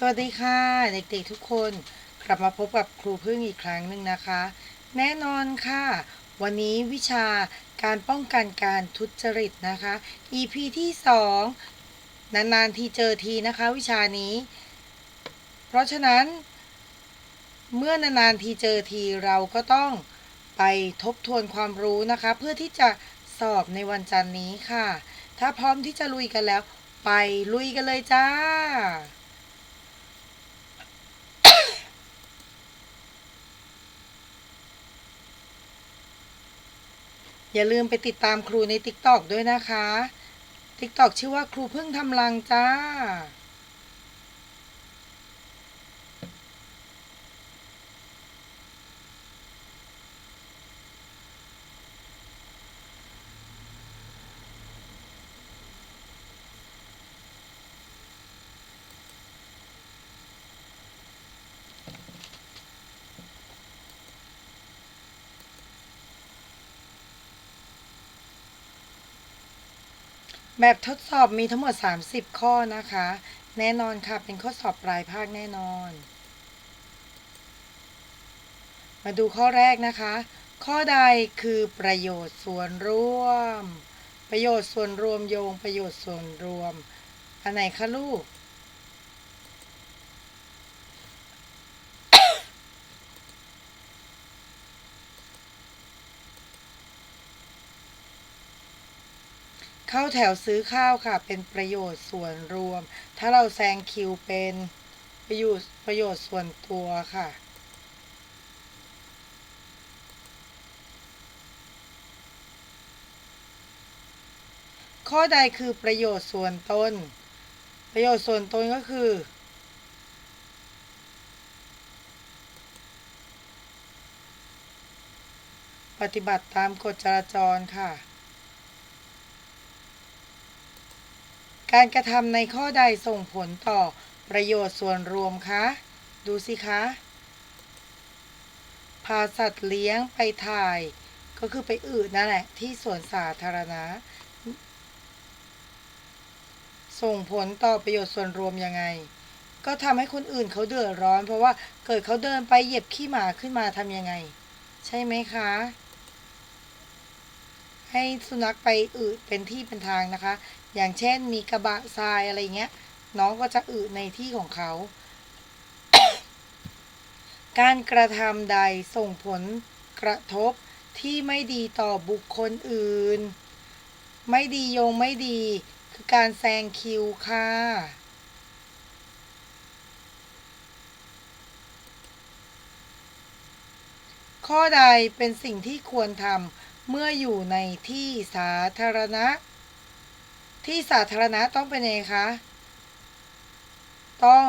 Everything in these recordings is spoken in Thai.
สวัสดีค่ะ เด็กๆทุกคนกลับมาพบกับครูพึ่งอีกครั้งหนึ่งนะคะ แน่นอนค่ะ วันนี้วิชาการป้องกันการทุจริตนะคะ EP ที่ 2 นานๆทีเจอทีนะคะวิชานี้ เพราะฉะนั้น เมื่อนานๆทีเจอทีเราก็ต้องไปทบทวนความรู้นะคะ เพื่อที่จะสอบในวันจันทร์นี้ค่ะ ถ้าพร้อมที่จะลุยกันแล้ว ไปลุยกันเลยจ้า อย่าลืมไปติดตามครูใน t ิ k t o k ด้วยนะคะ t ิ k t o k ชื่อว่าครูพึ่งทำลังจ้า แบบทดสอบมีทั้งหมด 30 ข้อนะคะ แน่นอนค่ะ เป็นข้อสอบปลายภาคแน่นอน มาดูข้อแรกนะคะ ข้อใดคือประโยชน์ส่วนร่วม ประโยชน์ส่วนรวมโยงประโยชน์ส่วนรวม อันไหนคะลูก เข้าแถวซื้อข้าวค่ะ เป็นประโยชน์ส่วนรวม ถ้าเราแซงคิวเป็นประโยชน์ประโยชน์ส่วนตัวค่ะข้อใดคือประโยชน์ส่วนตน ประโยชน์ส่วนตนก็คือ ปฏิบัติตามกฎจราจรค่ะ การกระทำในข้อใดส่งผลต่อประโยชน์ส่วนรวมคะ ดูสิคะ พาสัตว์เลี้ยงไปถ่าย ก็คือไปอืดนั่นแหละ ที่สวนสาธารณะ ส่งผลต่อประโยชน์ส่วนรวมยังไง ก็ทำให้คนอื่นเขาเดือดร้อน เพราะว่าเกิดเขาเดินไปเหยียบขี้หมาขึ้นมาทำยังไง ใช่ไหมคะ ให้สุนัขไปอืดเป็นที่เป็นทางนะคะ อย่างเช่นมีกระบะทรายอะไรเงี้ย น้องก็จะอืดในที่ของเขา การกระทำใดส่งผลกระทบที่ไม่ดีต่อบุคคลอื่น ไม่ดีโยงไม่ดี คือการแซงคิวค่ะข้อใดเป็นสิ่งที่ควรทำ เมื่ออยู่ในที่สาธารณะ ที่สาธารณะต้องเป็นไงคะ ต้อง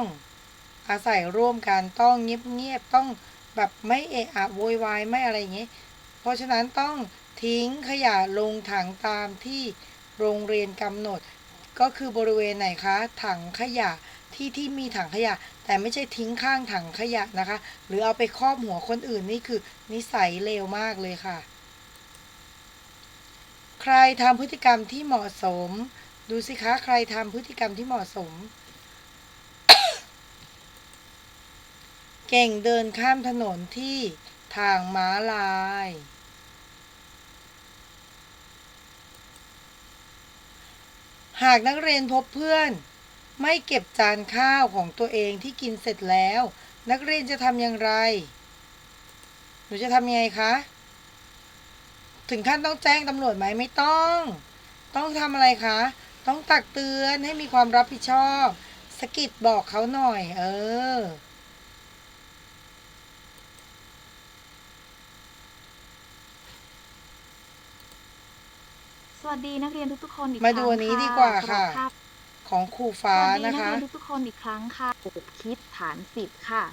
อาศัยร่วมกันต้องเงียบๆต้องแบบไม่เอะอะโวยวายไม่อะไรอย่างนี้เพราะฉะนั้นต้องทิ้งขยะลงถังตามที่โรงเรียนกำหนด ก็คือบริเวณไหนคะ ถังขยะที่ที่มีถังขยะ แต่ไม่ใช่ทิ้งข้างถังขยะนะคะ หรือเอาไปครอบหัวคนอื่นนี่คือนิสัยเลวมากเลยค่ะ รทำพฤติกรรมที่เหมาะสม ดูสิคะใครทำพฤติกรรมที่เหมาะสม เก่งเดินข้ามถนนที่ทางม้าลาย หากนักเรียนพบเพื่อน ไม่เก็บจานข้าวของตัวเองที่กินเสร็จแล้ว นักเรียนจะทำอย่างไร หนูจะทำยังไงคะ ถึงขั้นต้องแจ้งตำรวจไหมไม่ต้อง ต้องทำอะไรคะ ต้องตักเตือนให้มีความรับผิดชอบสะกิดบอกเขาหน่อย เออ สวัสดีนักเรียนทุกๆคนอีกมาดูอันนี้ดีกว่าค่ะสำหรับภาพของครูฟ้าสวัสดีนะนักคะเรียนทุกๆคนอีกครั้งค่ะระบบคิดฐานสิบค่ะ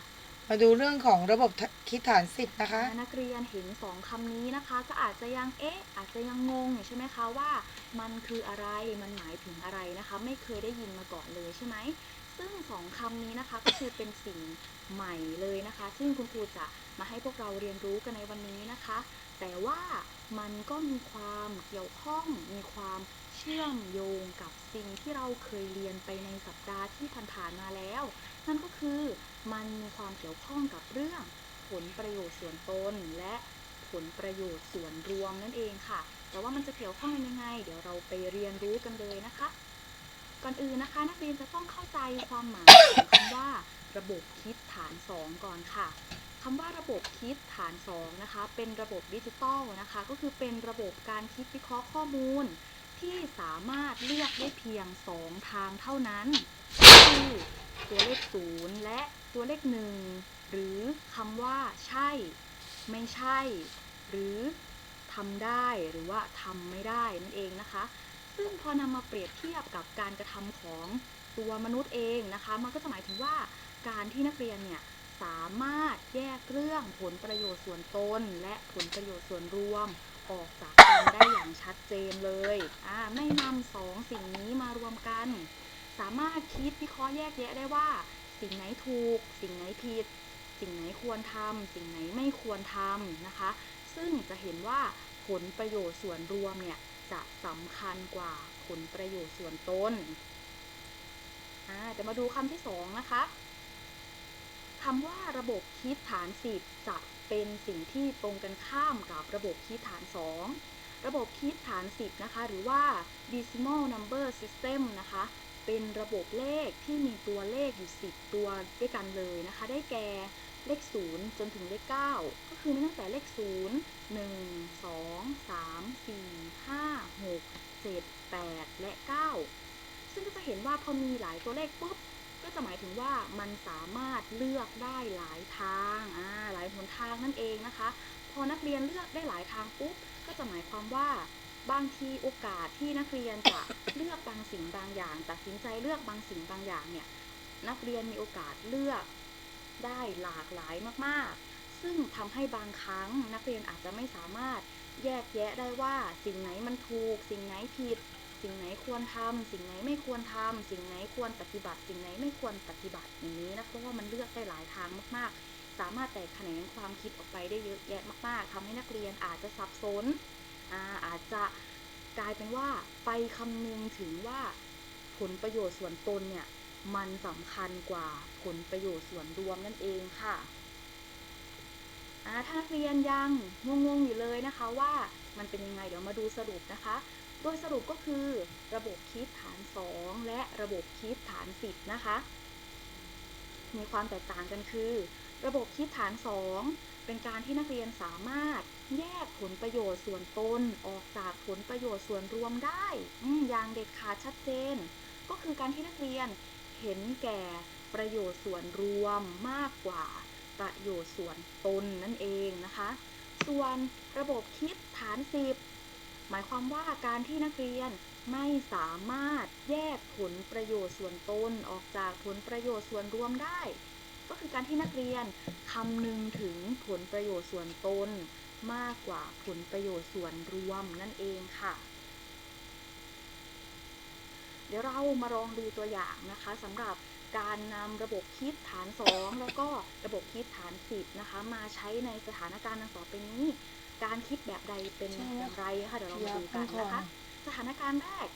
มาดูเรื่องของระบบคิดฐานสิบนะคะ นักเรียนเห็นสองคำนี้นะคะ ก็อาจจะยังเอ๊ะอาจจะยังงงอยู่ใช่ไหมคะว่า มันคืออะไรมันหมายถึงอะไรนะคะ ไม่เคยได้ยินมาก่อนเลยใช่ไหมซึ่งสองคำนี้นะคะก็คือเป็นสิ่งใหม่เลยนะคะ ซึ่งคุณครูจะมาให้พวกเราเรียนรู้กันในวันนี้นะคะ แต่ว่ามันก็มีความเกี่ยวข้องมีความเชื่อมโยงกับสิ่งที่เราเคยเรียนไปในสัปดาห์ที่ผ่านๆมาแล้ว นั่นก็คือ มันมีความเกี่ยวข้องกับเรื่องผลประโยชน์ส่วนตน และผลประโยชน์ส่วนรวมนั่นเองค่ะ แต่ว่ามันจะเกี่ยวข้องยังไง เดี๋ยวเราไปเรียนรู้กันเลยนะคะ ก่อนอื่นนะคะ นักเรียนจะต้องเข้าใจความหมายของคำว่า ระบบคิดฐาน 2 ก่อนค่ะคำว่าระบบคิดฐาน2นะคะ เป็นระบบดิจิตอลนะคะ ก็คือเป็นระบบการคิดวิเคราะห์ข้อมูล ที่สามารถเลือกได้เพียง 2 ทางเท่านั้น คือตัวเลข 0 และ ตัวเลข1หรือคำว่า ใช่ ไม่ใช่ หรือทำได้หรือว่าทำไม่ได้นั่นเองนะคะ ซึ่งพอนำมาเปรียบเทียบกับการกระทำของตัวมนุษย์เองนะคะ มันก็จะหมายถึงว่าการที่นักเรียนเนี่ยสามารถแยกเรื่องผลประโยชน์ส่วนตน และผลประโยชน์ส่วนรวมออกจากกันได้อย่างชัดเจนเลยอ่าไม่นำสองสิ่งนี้มารวมกัน สามารถคิดวิเคราะห์แยกแยะได้ว่า สิ่งไหนถูก สิ่งไหนผิด สิ่งไหนควรทำสิ่งไหนไม่ควรทำนะคะ ซึ่งจะเห็นว่าผลประโยชน์ส่วนรวมเนี่ยจะสำคัญกว่าผลประโยชน์ส่วนตนอ่าจะมาดูคำที่สองนะคะคำว่าระบบคิดฐานสิบจะเป็นสิ่งที่ตรงกันข้ามกับระบบคิดฐานสองระบบคิดฐานสิบนะคะ หรือว่า decimal number system นะคะ เป็นระบบเลขที่มีตัวเลขอยู่ 10 ตัวด้วยกันเลยนะคะ ได้แก่เลข 0 จนถึงเลข 9 ก็คือมีตั้งแต่เลข 0 1 2 3 4 5 6 7 8 และ 9 ซึ่งก็จะเห็นว่าพอมีหลายตัวเลขปุ๊บ ก็จะหมายถึงว่ามันสามารถเลือกได้หลายทางอ่าหลายหนทางนั่นเองนะคะ พอนักเรียนเลือกได้หลายทางปุ๊บ ก็จะหมายความว่า บางทีโอกาสที่นักเรียนจะเลือกบางสิ่งบางอย่าง ตัดสินใจเลือกบางสิ่งบางอย่างเนี่ยนักเรียนมีโอกาสเลือกได้หลากหลายมากๆ ซึ่งทำให้บางครั้งนักเรียนอาจจะไม่สามารถแยกแยะได้ว่าสิ่งไหนมันถูก สิ่งไหนผิด สิ่งไหนควรทำสิ่งไหนไม่ควรทำสิ่งไหนควรปฏิบัติ สิ่งไหนไม่ควรปฏิบัติอย่างนี้นะเพราะว่ามันเลือกได้หลายทางมากๆ สามารถแตกแขนงความคิดออกไปได้เยอะแยะมากๆทำให้นักเรียนอาจจะสับสน อาอาจจะกลายเป็นว่าไปคำนึงถึงว่าผลประโยชน์ส่วนตนเนี่ยมันสำคัญกว่าผลประโยชน์ส่วนรวมนั่นเองค่ะอาถ้านักเรียนยังงงๆอยู่เลยนะคะว่ามันเป็นยังไงเดี๋ยวมาดูสรุปนะคะ โดยสรุปก็คือระบบคิดฐาน 2 และระบบคิดฐาน 10 นะคะ มีความแตกต่างกันคือ ระบบคิดฐาน 2 เป็นการที่นักเรียนสามารถแยกผลประโยชน์ส่วนตนออกจากผลประโยชน์ส่วนรวมได้อย่างเด็ดขาดชัดเจน ก็คือการที่นักเรียนเห็นแก่ประโยชน์ส่วนรวมมากกว่าประโยชน์ส่วนตนนั่นเองนะคะ ส่วนระบบคิดฐาน10หมายความว่าการที่นักเรียนไม่สามารถแยกผลประโยชน์ส่วนตนออกจากผลประโยชน์ส่วนรวมได้ ก็คือการที่นักเรียนคำนึงถึงผลประโยชน์ส่วนตนมากกว่าผลประโยชน์ส่วนรวมนั่นเองค่ะ เดี๋ยวเรามาลองดูตัวอย่างนะคะสำหรับการนำระบบคิดฐาน 2 แล้วก็ระบบคิดฐาน 10 นะคะ มาใช้ในสถานการณ์ดังต่อไปนี้ การคิดแบบใดเป็นอย่างไรคะเดี๋ยวเรามาอยากดูกันนะคะ สถานการณ์แรก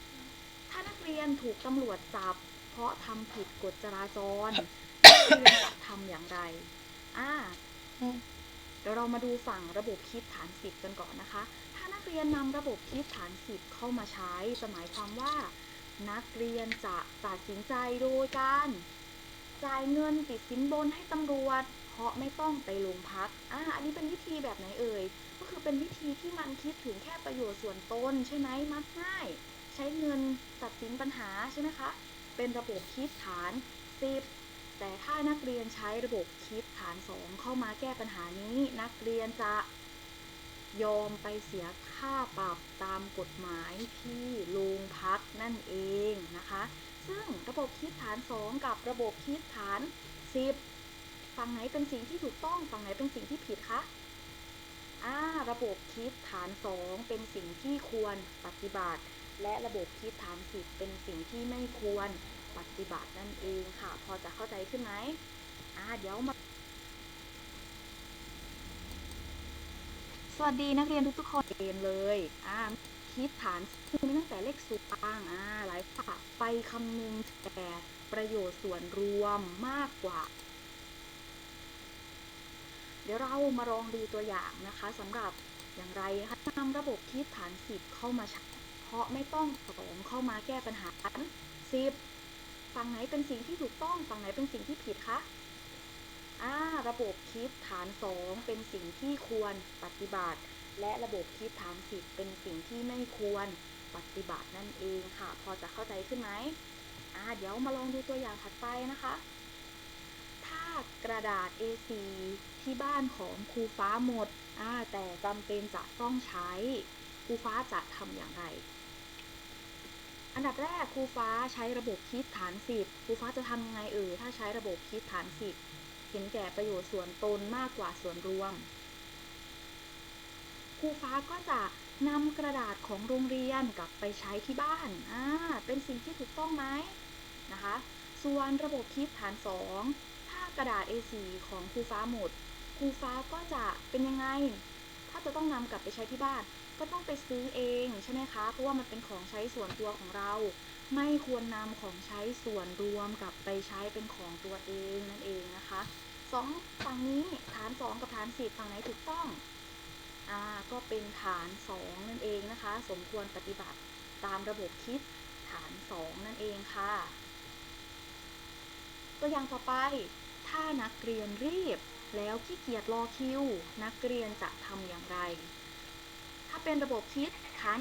ถ้านักเรียนถูกตำรวจจับ เพราะทำผิดกฎจราจร จะทำอย่างไร อ่า เดี๋ยวเรามาดูฝั่งระบบคิดฐานสิบกันก่อนนะคะ ถ้านักเรียนนำระบบคิดฐานสิบเข้ามาใช้จะหมายความว่า นักเรียนจะตัดสินใจโดยการจ่ายเงินติดสินบนให้ตำรวจ เพราะไม่ต้องไปโรงพัก อ่า อันนี้เป็นวิธีแบบไหนเอ่ย ก็คือเป็นวิธีที่มันคิดถึงแค่ประโยชน์ส่วนตนใช่ไหม มักง่าย ใช้เงินตัดสินปัญหาใช่ไหมคะ เป็นระบบคิดฐาน10 แต่ถ้านักเรียนใช้ระบบคิดฐาน 2 เข้ามาแก้ปัญหานี้ นักเรียนจะยอมไปเสียค่าปรับตามกฎหมายที่โรงพักนั่นเองนะคะ ซึ่งระบบคิดฐาน 2 กับระบบคิดฐาน 10 ฝั่งไหนเป็นสิ่งที่ถูกต้องฝั่งไหนเป็นสิ่งที่ผิดคะอ่าระบบคิดฐาน 2 เป็นสิ่งที่ควรปฏิบัติ และระบบคิดฐาน 10 เป็นสิ่งที่ไม่ควร ปฏิบัตินั่นเองค่ะ พอจะเข้าใจขึ้นไหมอ่าเดี๋ยวมา สวัสดีนักเรียนทุกๆคนเรียนเลยอ่าคิดฐานคือมีตั้งแต่เลขสูงกลางอ่าหลายฝาไปคำนึงแต่ประโยชน์ส่วนรวมมากกว่า เดี๋ยวเรามาลองดูตัวอย่างนะคะสำหรับอย่างไรคะนำระบบคิดฐานสิบเข้ามาใช้เพราะไม่ต้องสองเข้ามาแก้ปัญหาสิบ ฝั่งไหนเป็นสิ่งที่ถูกต้อง ฝั่งไหนเป็นสิ่งที่ผิดคะอ่าระบบคิดฐานสองเป็นสิ่งที่ควรปฏิบัติ และระบบคิดฐานสิบเป็นสิ่งที่ไม่ควรปฏิบัตินั่นเองค่ะ พอจะเข้าใจขึ้นไหมอ่าเดี๋ยวมาลองดูตัวอย่างถัดไปนะคะ ถ้ากระดาษ A4 ที่บ้านของครูฟ้าหมดอ่าแต่จำเป็นจะต้องใช้ครูฟ้าจะทำอย่างไร อันดับแรกครูฟ้าใช้ระบบคิดฐานสิบครูฟ้าจะทำยังไงเออถ้าใช้ระบบคิดฐานสิบเห็นแก่ประโยชน์ส่วนตนมากกว่าส่วนรวมครูฟ้าก็จะนำกระดาษของโรงเรียนกลับไปใช้ที่บ้านอ่าเป็นสิ่งที่ถูกต้องไหมนะคะ ส่วนระบบคิดฐาน 2 ถ้ากระดาษ A4 ของครูฟ้าหมดครูฟ้าก็จะเป็นยังไง ถ้าจะต้องนำกลับไปใช้ที่บ้าน ก็ต้องไปซื้อเองใช่ไหมคะ เพราะว่ามันเป็นของใช้ส่วนตัวของเรา ไม่ควรนำของใช้ส่วนรวมกลับไปใช้เป็นของตัวเองนั่นเองนะคะสองฝั่งนี้ฐาน 2 กับฐาน10ฝั่งไหนถูกต้องอ่าก็เป็นฐาน 2 นั่นเองนะคะ สมควรปฏิบัติตามระบบคิดฐาน 2 นั่นเองค่ะ ตัวอย่างต่อไป ถ้านักเรียนรีบแล้วขี้เกียจรอคิว นักเรียนจะทำอย่างไร ถ้าเป็นระบบคิดฐาน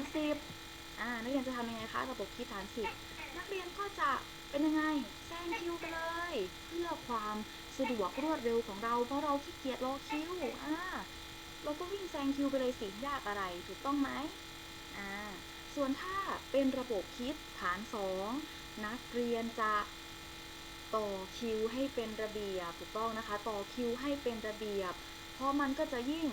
10อ่นักเรียนจะทำยังไงคะระบบคิดฐาน10นักเรียนก็จะเป็นยังไงแซงคิวไปเลย เพื่อความสะดวกรวดเร็วของเราเพราะเราขี้เกียจรอคิวอ่าเราก็วิ่งแซงคิวไปเลยสิยากอะไรถูกต้องไหมอ่าส่วนถ้าเป็นระบบคิดฐาน 2 นักเรียนจะต่อคิวให้เป็นระเบียบถูกต้องนะคะ ต่อคิวให้เป็นระเบียบ เพราะมันก็จะยิ่ง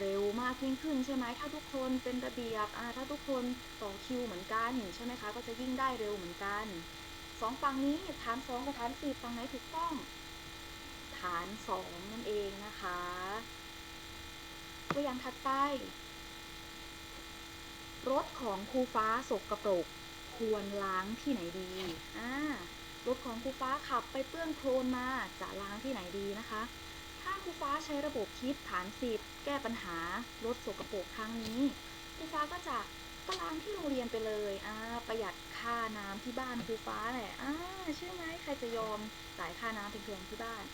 เร็วมากยิ่งขึ้นใช่ไหมถ้าทุกคนเป็นระเบียบอ่าถ้าทุกคนต่อคิวเหมือนกันใช่ไหมคะ ก็จะยิ่งได้เร็วเหมือนกันสองฝั่งนี้ฐาน2กับฐาน10ฝั่งไหนถูกต้อง ฐาน2นั่นเองนะคะตัวอย่างถัดไป รถของครูฟ้าสกปรกควรล้างที่ไหนดีอ่ารถของครูฟ้าขับไปเปื้อนโคลนมาจะล้างที่ไหนดีนะคะ ถ้าครูฟ้าใช้ระบบคิดฐานสิบแก้ปัญหารถสกปรกครั้งนี้ครูฟ้าก็จะก็ล้างที่โรงเรียนไปเลยอ่าประหยัดค่าน้ำที่บ้านครูฟ้าแหละอ่าใช่ไหมใครจะยอมจ่ายค่าน้ำเป็นเพียงที่บ้าน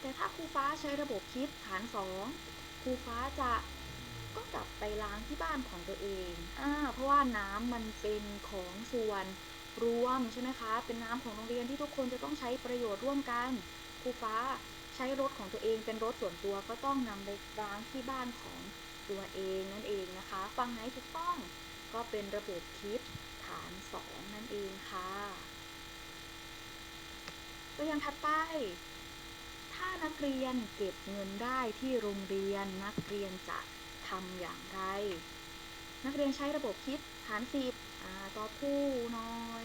แต่ถ้าครูฟ้าใช้ระบบคิดฐานสองครูฟ้าจะก็กลับไปล้างที่บ้านของตัวเองอ่าเพราะว่าน้ำมันเป็นของส่วนรวมใช่ไหมคะ เป็นน้ำของโรงเรียนที่ทุกคนจะต้องใช้ประโยชน์ร่วมกัน ครูฟ้า ใช้รถของตัวเองเป็นรถส่วนตัวก็ต้องนำไปล้างที่บ้านของตัวเองนั่นเองนะคะ ฟังไหนถูกต้องก็เป็นระบบคิดฐานสองนั่นเองค่ะ ตัวอย่างถัดไปถ้านักเรียนเก็บเงินได้ที่โรงเรียนนักเรียนจะทำอย่างไร นักเรียนใช้ระบบคิดฐานสิบอ่อผู้น้อย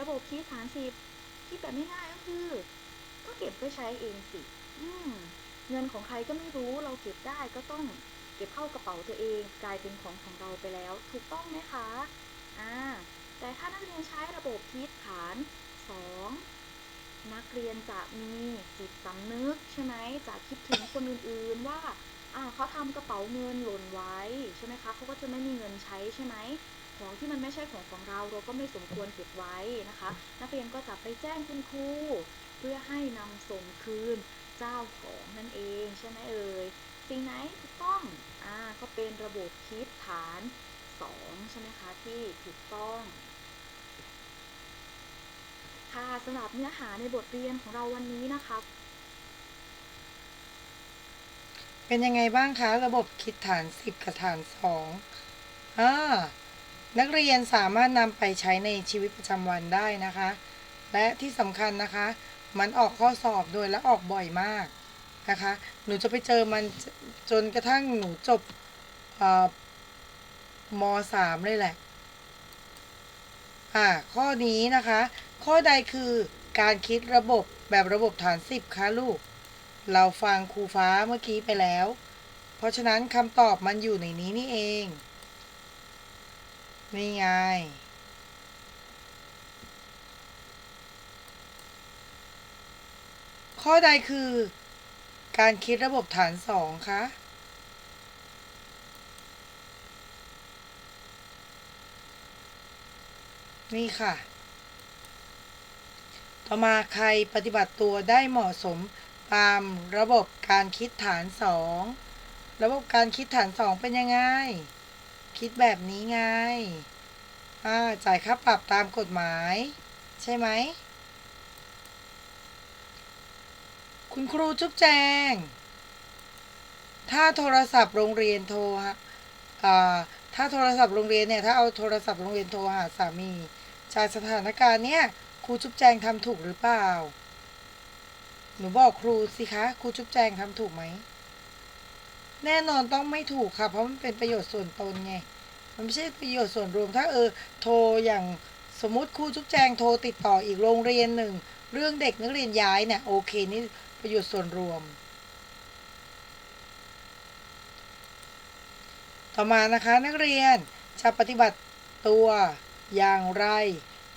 ระบบคิดฐานสิบคิดแบบง่ายๆก็คือ ก็เก็บไว้ใช้เองสิ เงินของใครก็ไม่รู้เราเก็บได้ก็ต้องเก็บเข้ากระเป๋าตัวเองกลายเป็นของของเราไปแล้ว ถูกต้องไหมคะอ่าแต่ถ้านักเรียนใช้ระบบคิดฐานสองนักเรียนจะมีจิตสำนึกใช่ไหมจะคิดถึงคนอื่นๆว่าอ่าเขาทำกระเป๋าเงินหล่นไว้ใช่ไหมคะเขาก็จะไม่มีเงินใช้ใช่ไหมของที่มันไม่ใช่ของของเราเราก็ไม่สมควรเก็บไว้นะคะ นักเรียนก็จะไปแจ้งคุณครูเพื่อให้นำส่งคืน เจ้าของนั่นเองใช่ไหมเอ่ยสิ่งไหนถูกต้องอ่าก็เป็นระบบคิดฐานสองใช่ไหมคะที่ถูกต้องค่ะสำหรับเนื้อหาในบทเรียนของเราวันนี้นะคะ เป็นยังไงบ้างคะ ระบบคิดฐาน 10 กับฐาน2อ่านักเรียนสามารถนำไปใช้ในชีวิตประจำวันได้นะคะ และที่สำคัญนะคะ มันออกข้อสอบโดยและออกบ่อยมากนะคะ หนูจะไปเจอมันจจนกระทั่งหนูจบเอ่อม3เลยแหละ อ่า ข้อนี้นะคะ ข้อใดคือการคิดระบบแบบระบบฐาน10คะลูก เราฟังครูฟ้าเมื่อกี้ไปแล้ว เพราะฉะนั้นคำตอบมันอยู่ในนี้นี่เอง นี่ไง ข้อใดคือ การคิดระบบฐานสองคะนี่ค่ะ ต่อมาใครปฏิบัติตัวได้เหมาะสมตามระบบการคิดฐานสองระบบการคิดฐานสองเป็นยังไง คิดแบบนี้ไง อ่า จ่ายค่าปรับตามกฎหมาย ใช่ไหม คุณครูจุ๊บแจง ถ้าโทรศัพท์โรงเรียนโทรฮะอ่าถ้าโทรศัพท์โรงเรียนเนี่ย ถ้าเอาโทรศัพท์โรงเรียนโทรหาสามี จากสถานการณ์เนี้ยครูจุ๊บแจงทำถูกหรือเปล่า หนูบอกครูสิคะครูจุ๊บแจงทำถูกไหม แน่นอนต้องไม่ถูกค่ะ เพราะมันเป็นประโยชน์ส่วนตนไง มันไม่ใช่ประโยชน์ส่วนรวม ถ้าเออ โทรอย่างสมมติครูจุ๊บแจงโทรติดต่ออีกโรงเรียนหนึ่ง เรื่องเด็กนักเรียนย้ายเนี่ยโอเคนี่ ประโยชน์ส่วนรวม ต่อมานะคะนักเรียนจะปฏิบัติตัวอย่างไร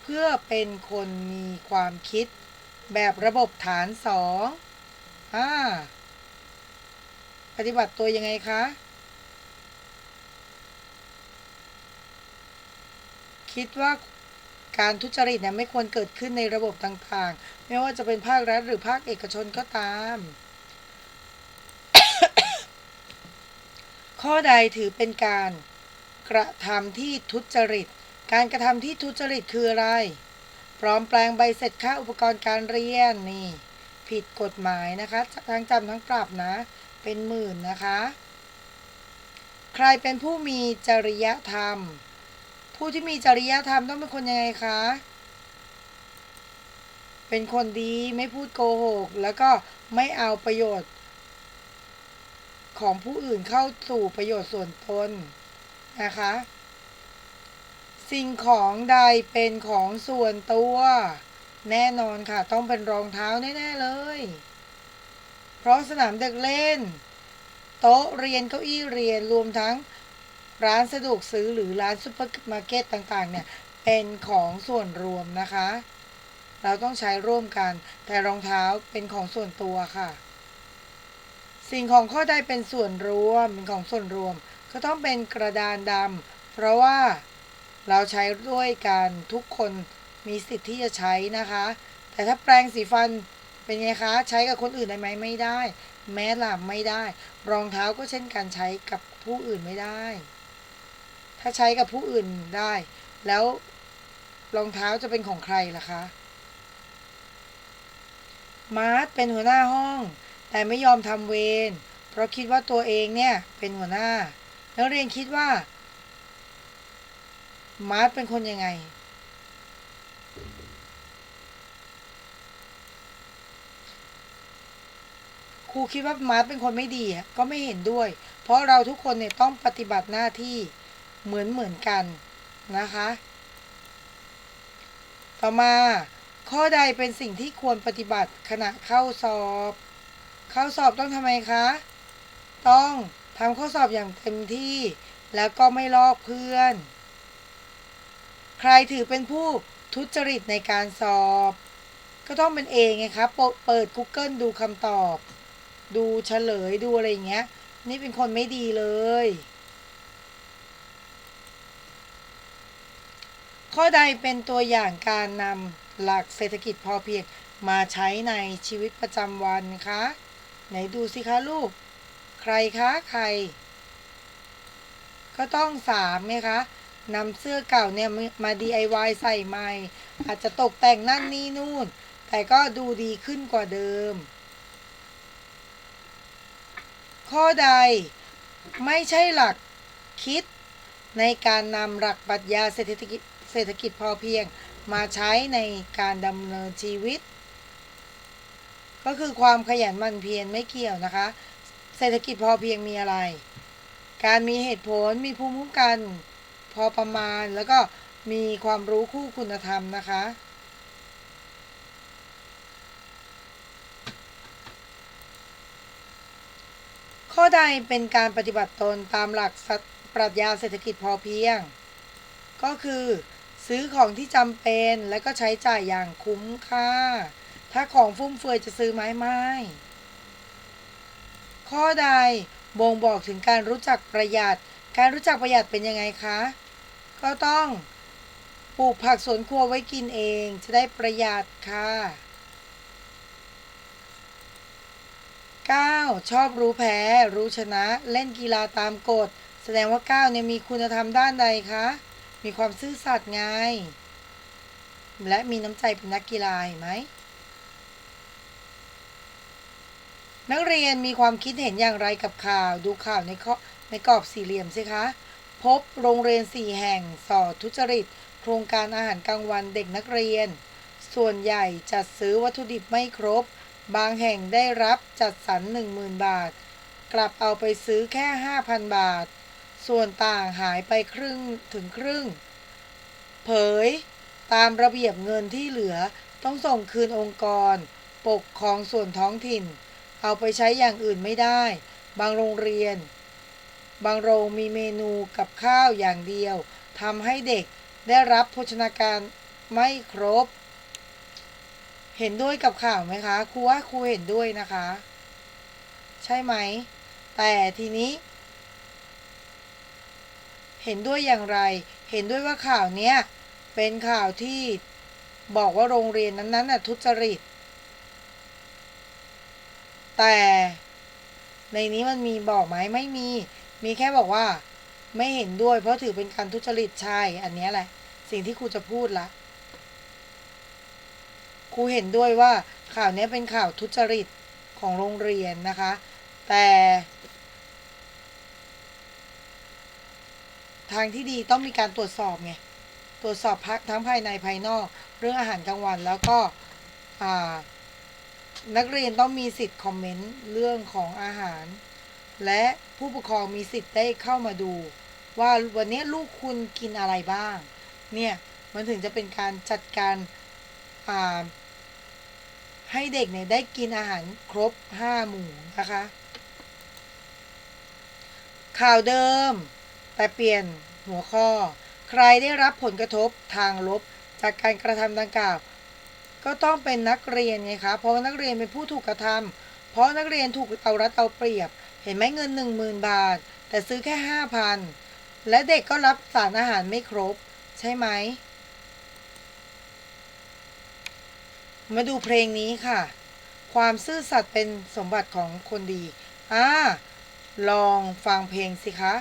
เพื่อเป็นคนมีความคิด แบบระบบฐานสองอ่าปฏิบัติตัวยังไงคะ คิดว่า การทุจริตเนี่ยไม่ควรเกิดขึ้นในระบบต่างๆ ไม่ว่าจะเป็นภาครัฐหรือภาคเอกชนก็ตาม ข้อใดถือเป็นการกระทำที่ทุจริต การกระทำที่ทุจริตคืออะไร ปลอมแปลงใบเสร็จค่าอุปกรณ์การเรียนนี่ ผิดกฎหมายนะคะ ทั้งจำทั้งปรับนะ เป็นหมื่นนะคะ ใครเป็นผู้มีจริยธรรม ผู้ที่มีจริยธรรมต้องเป็นคนยังไงคะ เป็นคนดีไม่พูดโกหก แล้วก็ไม่เอาประโยชน์ ของผู้อื่นเข้าสู่ประโยชน์ส่วนตนนะคะ สิ่งของใดเป็นของส่วนตัว แน่นอนค่ะ ต้องเป็นรองเท้าแน่ๆเลย เพราะสนามเด็กเล่น โต๊ะเรียนเก้าอี้เรียนรวมทั้ง ร้านสะดวกซื้อหรือร้านซุปเปอร์มาร์เก็ตต่างๆ เนี่ย เป็นของส่วนรวมนะคะ เราต้องใช้ร่วมกัน แต่รองเท้าเป็นของส่วนตัวค่ะ สิ่งของข้อใดเป็นส่วนรวมเป็นของส่วนรวม ก็ต้องเป็นกระดานดำเพราะว่าเราใช้ด้วยกันทุกคนมีสิทธิ์ที่จะใช้นะคะ แต่ถ้าแปรงสีฟันเป็นไงคะ ใช้กับคนอื่นได้ไหมไม่ได้ แม้หลับไม่ได้ รองเท้าก็เช่นกันใช้กับผู้อื่นไม่ได้ ถ้าใช้กับผู้อื่นได้ แล้วรองเท้าจะเป็นของใครล่ะคะ มาร์ทเป็นหัวหน้าห้อง แต่ไม่ยอมทำเวร เพราะคิดว่าตัวเองเนี่ยเป็นหัวหน้า นักเรียนคิดว่า มาร์ทเป็นคนยังไง ครูคิดว่ามาร์ทเป็นคนไม่ดีก็ไม่เห็นด้วย เพราะเราทุกคนเนี่ยต้องปฏิบัติหน้าที่ เหมือนเหมือนกันนะคะ ต่อมาข้อใดเป็นสิ่งที่ควรปฏิบัติขณะเข้าสอบ เข้าสอบต้องทำไมคะ ต้องทำข้อสอบอย่างเต็มที่ แล้วก็ไม่ลอกเพื่อน ใครถือเป็นผู้ทุจริตในการสอบ ก็ต้องเป็นเองไงคะเปิดเปิด Google ดูคำตอบ ดูเฉลยดูอะไรอย่างเงี้ย นี่เป็นคนไม่ดีเลย ข้อใดเป็นตัวอย่างการนำหลักเศรษฐกิจพอเพียงมาใช้ในชีวิตประจำวันคะ ไหนดูสิคะลูก ใครคะใคร ก็ต้องสามไหมคะนำเสื้อเก่าเนี่ยมา DIY ใส่ใหม่ อาจจะตกแต่งนั่นนี่นู่น แต่ก็ดูดีขึ้นกว่าเดิม ข้อใดไม่ใช่หลักคิดในการนำหลักปรัชญาเศรษฐกิจ เศรษฐกิจพอเพียงมาใช้ในการดำเนินชีวิต ก็คือความขยันหมั่นเพียรไม่เกี่ยวนะคะ เศรษฐกิจพอเพียงมีอะไร การมีเหตุผลมีภูมิคุ้มกัน พอประมาณแล้วก็มีความรู้คู่คุณธรรมนะคะข้อใดเป็นการปฏิบัติตนตามหลักปรัชญาเศรษฐกิจพอเพียง ก็คือ ซื้อของที่จำเป็นและก็ใช้จ่ายอย่างคุ้มค่า ถ้าของฟุ่มเฟือยจะซื้อไหมไม่ข้อใดบ่งบอกถึงการรู้จักประหยัด การรู้จักประหยัดเป็นยังไงคะ ก็ต้องปลูกผักสวนครัวไว้กินเองจะได้ประหยัดค่ะ 9. ชอบรู้แพ้ รู้ชนะ เล่นกีฬาตามกฎ แสดงว่า 9 เนี่ยมีคุณธรรมด้านใดคะ มีความซื่อสัตย์ไง และมีน้ำใจเป็นนักกีฬาเห็นไหม นักเรียนมีความคิดเห็นอย่างไรกับข่าว ดูข่าวในข้อในกรอบสี่เหลี่ยมสิคะ พบโรงเรียนสี่แห่งสอดทุจริต โครงการอาหารกลางวันเด็กนักเรียน ส่วนใหญ่จัดซื้อวัตถุดิบไม่ครบ บางแห่งได้รับจัดสรร10,000 บาท กลับเอาไปซื้อแค่ 5,000 บาท ส่วนต่างหายไปครึ่งถึงครึ่ง เผย ตามระเบียบเงินที่เหลือต้องส่งคืนองค์กร ปกครองส่วนท้องถิ่น เอาไปใช้อย่างอื่นไม่ได้ บางโรงเรียน บางโรงมีเมนูกับข้าวอย่างเดียวทำให้เด็กได้รับโภชนาการไม่ครบ เห็นด้วยกับข่าวไหมคะครูว่าครูเห็นด้วยนะคะ ใช่ไหม แต่ทีนี้ เห็นด้วยอย่างไร เห็นด้วยว่าข่าวเนี้ยเป็นข่าวที่บอกว่าโรงเรียนนั้นๆน่ะทุจริต แต่ในนี้มันมีบอกไหมไม่มี มีแค่บอกว่าไม่เห็นด้วย เพราะถือเป็นการทุจริตใช่ อันนี้แหละ สิ่งที่ครูจะพูดละครูเห็นด้วยว่าข่าวนี้เป็นข่าวทุจริตของโรงเรียนนะคะ แต่ ทางที่ดีต้องมีการตรวจสอบไงตรวจสอบพักทั้งภายในภายนอก เรื่องอาหารกลางวันแล้วก็นักเรียนต้องมีสิทธิ์คอมเมนต์เรื่องของอาหาร และผู้ปกครองมีสิทธิ์ได้เข้ามาดู ว่าวันนี้ลูกคุณกินอะไรบ้าง เนี่ยมันถึงจะเป็นการจัดการให้เด็กเนี่ยได้กินอาหารครบห้าหมู่นะคะ ข่าวเดิม แต่เปลี่ยนหัวข้อ ใครได้รับผลกระทบทางลบ จากการกระทำดังกล่าว ก็ต้องเป็นนักเรียนไงคะเพราะนักเรียนเป็นผู้ถูกกระทำเพราะนักเรียนถูกเอารัดเอาเปรียบ เห็นไหมเงินหนึ่งหมื่นบาท แต่ซื้อแค่ห้าพันและเด็กก็รับสารอาหารไม่ครบ ใช่ไหมมาดูเพลงนี้ค่ะ ความซื่อสัตย์เป็นสมบัติของคนดี อ่า ลองฟังเพลงสิคะ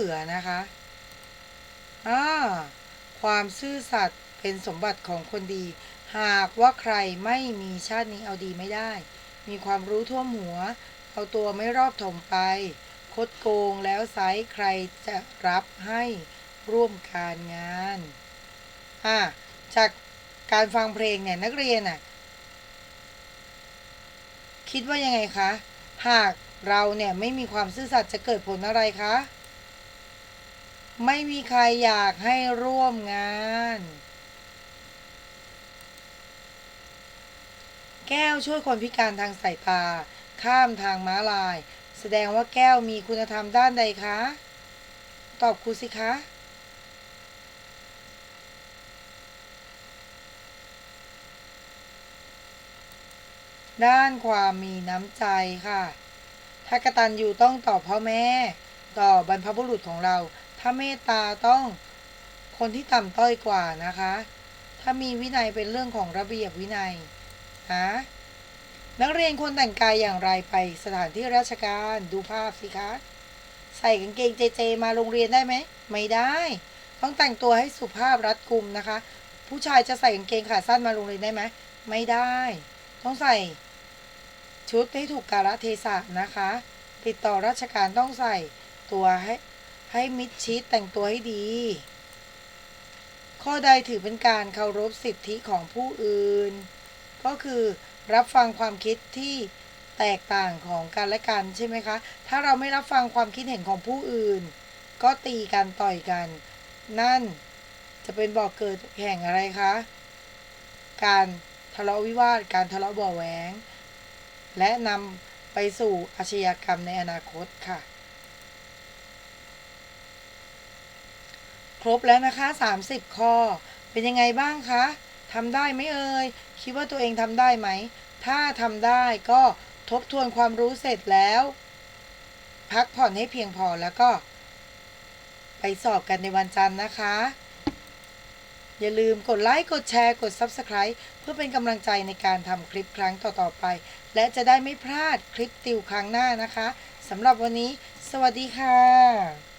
สือนะคะอ่าความซื่อสัตย์เป็นสมบัติของคนดี หากว่าใครไม่มีชาตินี้เอาดีไม่ได้ มีความรู้ท่วมหัว เอาตัวไม่รอบถมไป คดโกงแล้วไซส์ใครจะรับให้ร่วมการงานอ่าจากการฟังเพลงเนี่ยนักเรียนน่ะคิดว่ายังไงคะ หากเราเนี่ยไม่มีความซื่อสัตย์จะเกิดผลอะไรคะ ไม่มีใครอยากให้ร่วมงาน แก้วช่วยคนพิการทางสายตาข้ามทางม้าลาย แสดงว่าแก้วมีคุณธรรมด้านใดคะ ตอบครูสิคะ ด้านความมีน้ำใจค่ะ ถ้ากตัญญูต้องต่อพ่อแม่ ต่อบรรพบุรุษของเรา ถ้าเมตตาต้องคนที่ต่ำต้อยกว่านะคะ ถ้ามีวินัยเป็นเรื่องของระเบียบวินัยนะนักเรียนควรแต่งกายอย่างไรไปสถานที่ราชการดูภาพสิคะ ใส่กางเกงเจเจมาโรงเรียนได้ไหม ไม่ได้ ต้องแต่งตัวให้สุภาพรัดกุมนะคะ ผู้ชายจะใส่กางเกงขาสั้นมาโรงเรียนได้ไหมไม่ได้ ต้องใส่ ชุดให้ถูกกาลเทศะนะคะ ติดต่อราชการต้องใส่ตัวให้ ให้มิดชิดแต่งตัวให้ดี ข้อใดถือเป็นการเคารพสิทธิของผู้อื่น ก็คือรับฟังความคิดที่แตกต่างของกันและกันใช่ไหมคะ ถ้าเราไม่รับฟังความคิดเห็นของผู้อื่น ก็ตีกันต่อยกัน นั่นจะเป็นบ่อกเกิดแห่งอะไรคะ การทะเลาะวิวาท การทะเลาะบ่อแหวง และนำไปสู่อาชญากรรมในอนาคตค่ะ ครบแล้วนะคะ 30 ข้อ เป็นยังไงบ้างคะทำได้ไหมเอ่ยคิดว่าตัวเองทำได้ไหม ถ้าทำได้ก็ทบทวนความรู้เสร็จแล้ว พักผ่อนให้เพียงพอแล้วก็ ไปสอบกันในวันจันทร์นะคะ อย่าลืมกดไลค์ กดแชร์ กด Subscribe เพื่อเป็นกำลังใจในการทำคลิปครั้งต่อๆไป และจะได้ไม่พลาดคลิปติวครั้งหน้านะคะสำหรับวันนี้ สวัสดีค่ะ